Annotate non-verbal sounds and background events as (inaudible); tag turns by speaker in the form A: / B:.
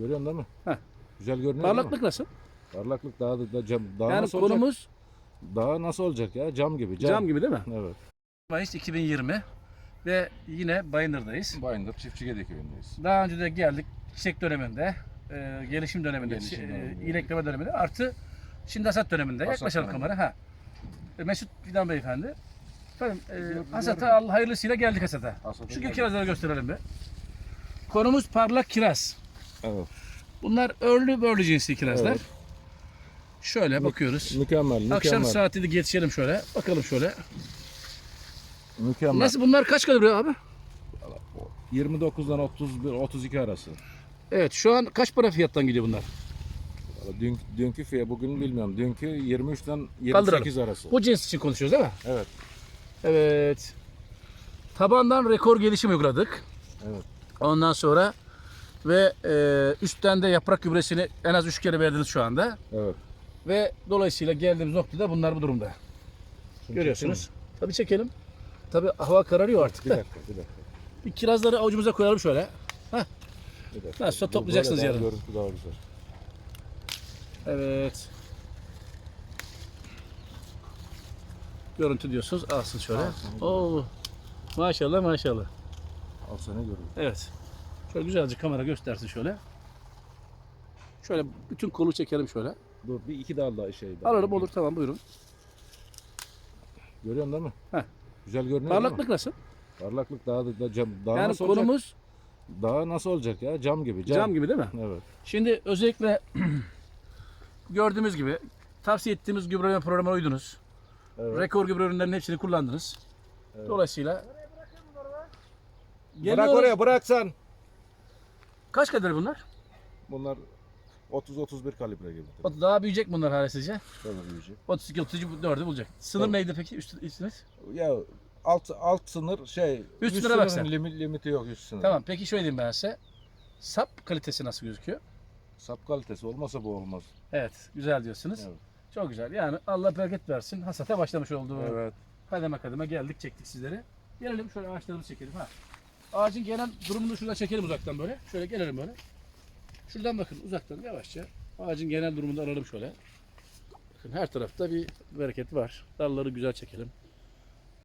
A: Görüyorsun değil mi?
B: Heh.
A: Güzel görünüyor?
B: Parlaklık nasıl?
A: Parlaklık daha da, da cam, daha
B: yani
A: nasıl olacak?
B: konumuz
A: Daha nasıl olacak ya? Cam gibi. Cam,
B: cam gibi değil mi?
A: Evet.
B: Mayıs 2020 ve yine Bayındır'dayız.
A: Bayındır Çiftçi Gedik köyündeyiz.
B: Daha önce de geldik çiçek döneminde, e, gelişim döneminde,
A: Gelişim
B: e,
A: döneminde.
B: iyilekleme döneminde artı şimdi hasat döneminde.
A: Hasat
B: Yaklaşalım
A: döneminde.
B: kamera. Ha. E, Mesut Fidan Beyefendi. Efendim, e, hasata. Allah hayırlısıyla geldik hasata.
A: Hasata
B: Şu
A: geldik.
B: kirazları gösterelim bir. Konumuz parlak kiraz.
A: Evet.
B: Bunlar örlü börlü cinsi kirazlar.
A: Evet.
B: Şöyle bakıyoruz.
A: Mükemmel, mükemmel.
B: Akşam saati de geçelim şöyle. Bakalım şöyle.
A: Mükemmel.
B: Nasıl bunlar kaç kalori abi?
A: 29'dan 31 32 arası.
B: Evet şu an kaç para fiyattan gidiyor bunlar?
A: Dün, dünkü fiyat bugün bilmiyorum. Dünkü 23'ten
B: Kaldıralım.
A: 28 arası.
B: Bu cins için konuşuyoruz değil mi?
A: Evet.
B: Evet. Tabandan rekor gelişim uyguladık.
A: Evet.
B: Ondan sonra ve e, üstten de yaprak gübresini en az 3 kere verdiniz şu anda.
A: Evet.
B: Ve dolayısıyla geldiğimiz noktada bunlar bu durumda.
A: Şimdi
B: Görüyorsunuz. Tabii çekelim. Tabii hava kararıyor artık
A: Bir
B: da.
A: dakika, bir dakika.
B: Bir kirazları avucumuza koyalım şöyle.
A: Bir dakika.
B: Nasılsa
A: Bu-
B: toplayacaksınız yarın.
A: Görüntü daha güzel.
B: Evet. Görüntü diyorsunuz. Alsın şöyle.
A: Alsın.
B: Oo. Maşallah maşallah.
A: Al sana görüntü.
B: Evet. Şöyle güzelce kamera göstersin şöyle. Şöyle bütün kolu çekelim şöyle.
A: Dur bir iki dal daha şey daha.
B: Alalım olur tamam buyurun.
A: Görüyorsun değil mi?
B: Heh.
A: Güzel görünüyor değil
B: Parlaklık
A: mi?
B: nasıl?
A: Parlaklık daha da, da cam, daha
B: yani
A: nasıl olacak?
B: konumuz
A: Daha nasıl olacak ya? Cam gibi. Cam,
B: cam gibi değil mi?
A: Evet.
B: Şimdi özellikle (clears throat) gördüğümüz gibi tavsiye ettiğimiz gübreleme programına uydunuz.
A: evet.
B: Rekor gübre ürünlerinin hepsini kullandınız. Dolayısıyla
A: Bırak oraya bırak sen.
B: Kaç kadar bunlar?
A: Bunlar 30-31 kalibre gibi.
B: O Daha büyüyecek bunlar hala sizce?
A: Böyle büyüyecek.
B: 32 33 4'ü bulacak. Sınır
A: Tabii.
B: neydi peki üst, üstünüz?
A: Ya alt alt sınır şey
B: Üst sınıra bak sen.
A: Limit, limiti yok üst sınır.
B: Tamam peki şöyle diyeyim ben size. Sap kalitesi nasıl gözüküyor?
A: Sap kalitesi olmasa bu olmaz.
B: Evet güzel diyorsunuz.
A: Evet.
B: Çok güzel. Yani Allah bereket versin. Hasata başlamış oldu.
A: Evet.
B: Kademe kademe geldik çektik sizleri. Gelelim şöyle ağaçlarımızı çekelim. Ha. Ağacın genel durumunu şuradan çekelim uzaktan böyle. Şöyle gelelim böyle. Şuradan bakın uzaktan yavaşça. Ağacın genel durumunu alalım şöyle. Bakın her tarafta bir bereket var. Dalları güzel çekelim.